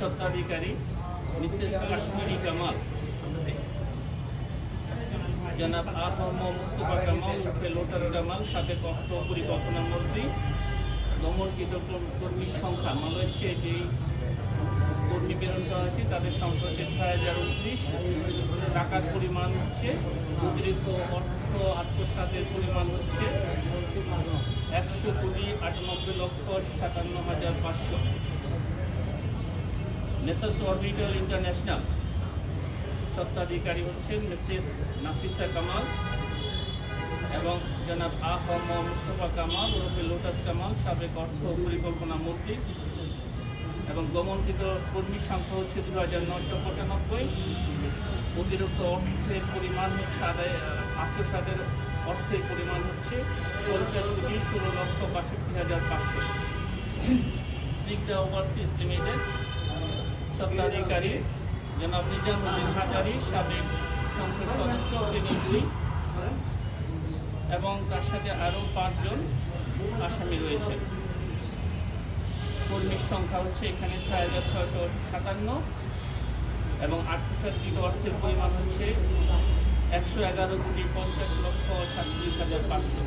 স্বত্বাধিকারী মিসেস কাশ্মীরি কামাল। জনাব আহম মুস্তফা কামাল উর্ফে লোটাস কামাল, সাথে অর্থ পরিকল্পনা মন্ত্রী, দমনকৃত কর- কর্মীর সংখ্যা। মালয়েশিয়ায় যেই কর্মী প্রেরণ করা হয়েছে, তাদের সংখ্যা হচ্ছে ছয় হাজার উনত্রিশ। টাকার পরিমাণ হচ্ছে, অতিরিক্ত অর্থ আত্মসাতের পরিমাণ হচ্ছে একশো কোটি আটানব্বই লক্ষ সাতান্ন হাজার পাঁচশো। মেসাস অরবিটাল ইন্টারন্যাশনাল স্বত্বাধিকারী হচ্ছেন মিসেস নাফিসা কামাল এবং জনাব আহম মুস্তফা কামাল, ওরফে লোটাস কামাল, সাবেক অর্থ পরিকল্পনা মন্ত্রী এবং গমনকৃত কর্মীর সংখ্যা হচ্ছে দু হাজার নশো পঁচানব্বই। অতিরিক্ত অর্থের পরিমাণ হচ্ছে আদায়, আত্মসাতের অর্থের পরিমাণ হচ্ছে পঞ্চাশ কোটি ষোলো লক্ষ বাষট্টি হাজার পাঁচশো। স্নিগ্ধা ওভারসিজ লিমিটেড স্বত্বাধিকারী জনাব নিজামুদ্দিন হাজারি, সাবেক সংসদ সদস্য তিনি দুই, এবং তার সাথে আরও পাঁচজন আসামি রয়েছে। কর্মীর সংখ্যা হচ্ছে এখানে ছয় হাজার ছয়শো সাতান্ন, এবং আত্মসাৎকৃত অর্থের পরিমাণ হচ্ছে একশো এগারো কোটি পঞ্চাশ লক্ষ সাতচল্লিশ হাজার পাঁচশো।